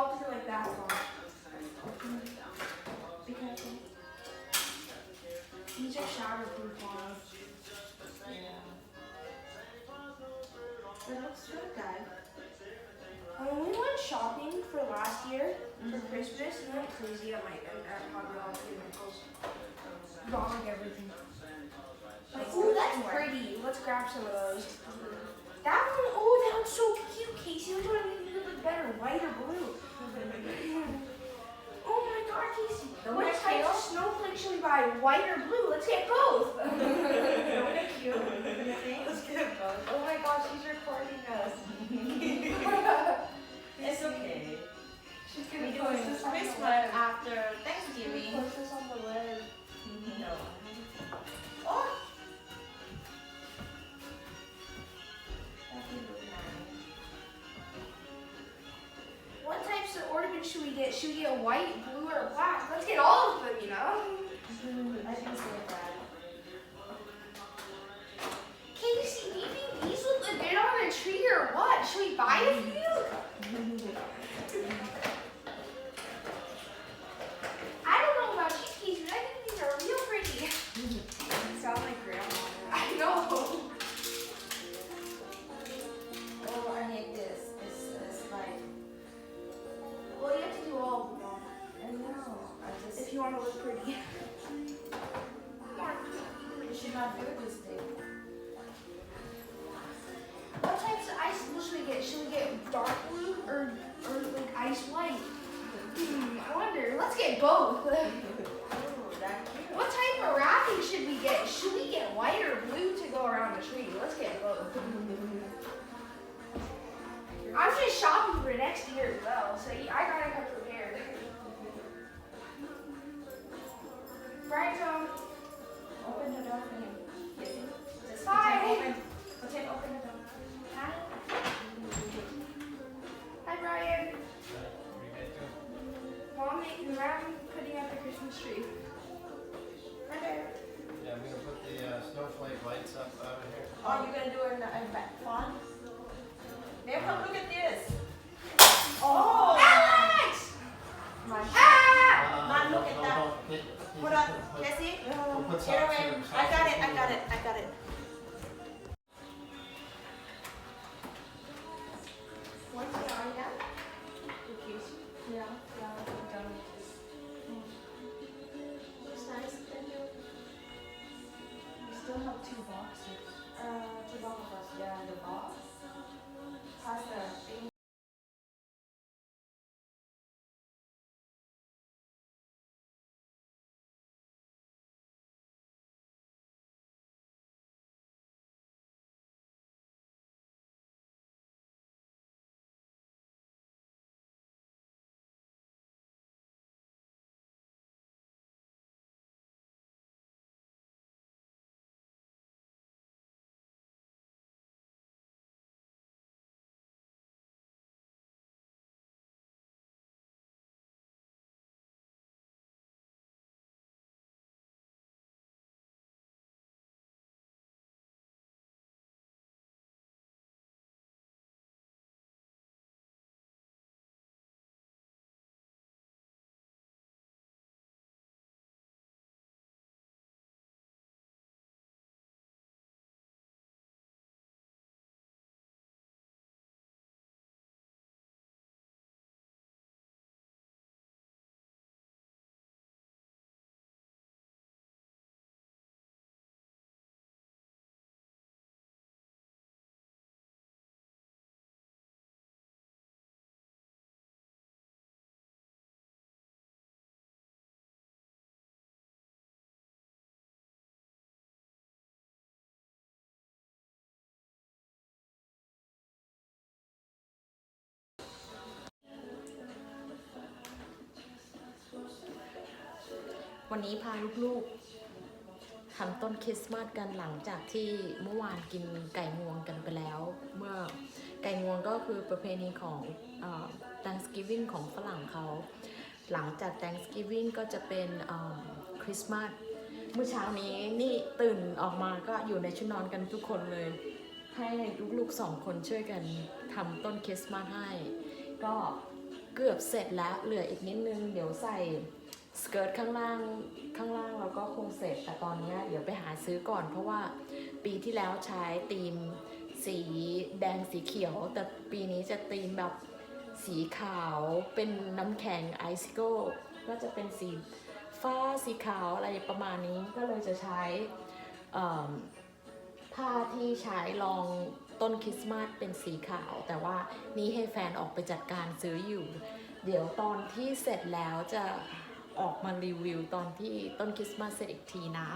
all through like that song. Be careful. These are showerproof ones. Yeah. It looks good, guys. When we went shopping for last year mm -hmm. for mm-hmm. Christmas, we went crazy at my at Hobby Lobby and Michael's. Bought like everything. Like, ooh, that's pretty. Let's grab some of those. Mm-hmm. That one, oh, that one's so snowflake should we buy, white or blue? Let's get both. Don't they cute? You? Let's get both. Oh my gosh, she's recording us. it's okay. She's gonna post this on the Christmas web. after Thanksgiving. post this on the web. Mm-hmm. No. Oh. That would look nice. What types of ornaments should we get? Should we get white, blue, or black? Let's get all of them, you know? Sound like grandma. I know. Oh, I hate this. It's, it's like, Well, you have to do all of them I know. I just, if you want to look pretty. you should not do this thing. What types of ice blue should we get? Should we get dark blue or, or like ice white? Hmm, I wonder. Let's get both. Oh, that cute. What type of wrapping should we get? Should we get white or blue to go around the tree? Let's get both. I'm just shopping for next year as well, so I gotta come prepared. Brian, um, Open the door for him. Yes. Just Hi. open. Pretend open the door. hi. Hi, Brian. Mom, I'm putting up the Christmas tree. Right there. Yeah, I'm gonna put the uh, snowflake lights up out here. Oh, you're gonna do it in come look at two boxes. วันนี้พาลูกๆทำต้นคริสต์มาสกันหลังจากที่เมื่อวานกินไก่งวงกันไปแล้ว เมื่อไก่งวงก็คือประเพณีของอ Thanksgiving ของฝรั่งเขา หลังจาก Thanksgiving ก็จะเป็นคริสต์มาสเมื่อเช้านี้นี่ตื่นออกมาก็อยู่ในชุดนอนกันทุกคนเลย ให้ลูกๆสองคนช่วยกันทำต้นคริสต์มาสให้ ก็เกือบเสร็จแล้วเหลืออีกนิดนึง เดี๋ยวใส่ สเกิร์ตข้างล่างข้างล่างเราก็คงเสร็จแต่ตอนนี้เดี๋ยวไปหาซื้อก่อน เพราะว่าปีที่แล้วใช้ธีมสีแดงสีเขียว แต่ปีนี้จะธีมแบบสีขาวเป็นน้ำแข็งไอซิโก้ก็จะเป็นสีฟ้าสีขาวอะไรประมาณนี้ก็เลยจะใช้ผ้าที่ใช้รองต้นคริสต์มาสเป็นสีขาว แต่ว่านี่ให้แฟนออกไปจัดการซื้ออยู่ เดี๋ยวตอนที่เสร็จแล้วจะ ออกมารีวิวตอนที่ต้นคริสต์มาสเสร็จอีกทีนะ